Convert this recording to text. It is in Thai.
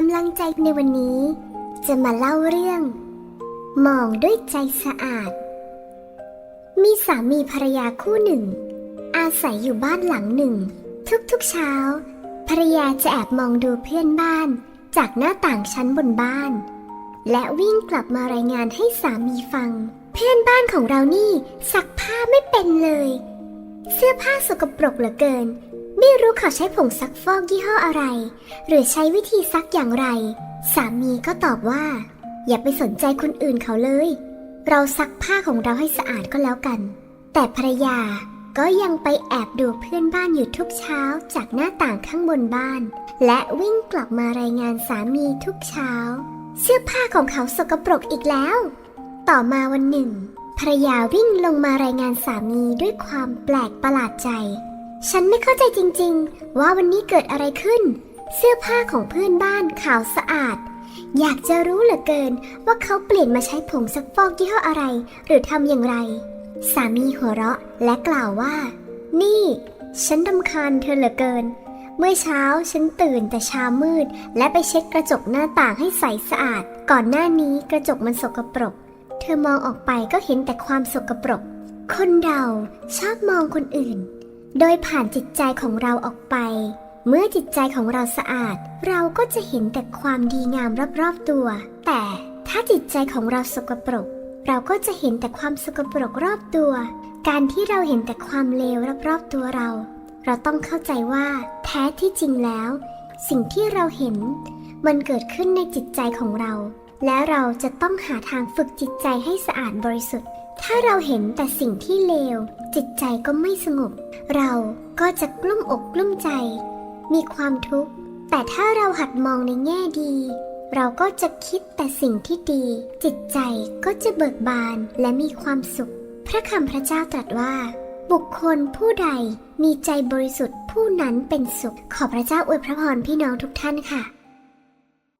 กำลังใจในวันนี้ จะมาเล่าเรื่อง มองด้วยใจสะอาด มีสามีภรรยาคู่หนึ่ง อาศัยอยู่บ้านหลังหนึ่ง ทุกๆเช้า ภรรยาจะแอบมองดูเพื่อนบ้าน จากหน้าต่างชั้นบนบ้าน และวิ่งกลับมารายงานให้สามีฟัง เพื่อนบ้านของเรานี่ซักผ้าไม่เป็นเลย เสื้อผ้าสกปรกเหลือเกิน ไม่รู้เขาใช้ผงซักฟอกยี่ห้ออะไร หรือใช้วิธีซักอย่างไร สามีก็ตอบว่า อย่าไปสนใจคนอื่นเขาเลย เราซักผ้าของเราให้สะอาดก็แล้วกัน แต่ภรรยาก็ยังไปแอบดูเพื่อนบ้านอยู่ทุกเช้าจากหน้าต่างข้างบนบ้าน และวิ่งกลับมารายงานสามีทุกเช้า เสื้อผ้าของเขาสกปรกอีกแล้ว ต่อมาวันหนึ่ง ภรรยาวิ่งลงมารายงานสามีด้วยความแปลกประหลาดใจ ฉันไม่เข้าใจจริงๆ ว่าวันนี้เกิดอะไรขึ้น เสื้อผ้าของเพื่อนบ้านขาวสะอาด อยากจะรู้เหลือเกินว่าเขาเปลี่ยนมาใช้ผงซักฟอกยี่ห้ออะไร หรือทำอย่างไร สามีหัวเราะและกล่าวว่า นี่ ฉันดำคาญเธอเหลือเกิน เมื่อเช้าฉันตื่นแต่เช้ามืด และไปเช็ดกระจกหน้าต่างให้ใสสะอาด ก่อนหน้านี้กระจกมันสกปรก ธอมองออกไปก็เห็นแต่ความสกปรก คนเราชอบมองคนอื่น โดยผ่านจิตใจของเราออกไป เมื่อจิตใจของเราสะอาด เราก็จะเห็นแต่ความดีงามรอบๆตัว แต่ถ้าจิตใจของเราสกปรก เราก็จะเห็นแต่ความสกปรกรอบตัว การที่เราเห็นแต่ความเลวรอบๆตัวเรา เราต้องเข้าใจว่าแท้ที่จริงแล้ว สิ่งที่เราเห็น มันเกิดขึ้นในจิตใจของเรา และเราจะต้องหาทางฝึกจิตใจให้สะอาดบริสุทธิ์ ถ้าเราเห็นแต่สิ่งที่เลว จิตใจก็ไม่สงบ เราก็จะกลุ้มอกกลุ้มใจ มีความทุกข์ แต่ถ้าเราหัดมองในแง่ดี เราก็จะคิดแต่สิ่งที่ดี จิตใจก็จะเบิกบานและมีความสุข พระคำพระเจ้าตรัสว่า บุคคลผู้ใดมีใจบริสุทธิ์ผู้นั้นเป็นสุข ขอพระเจ้าอวยพระพรพี่น้องทุกท่านค่ะ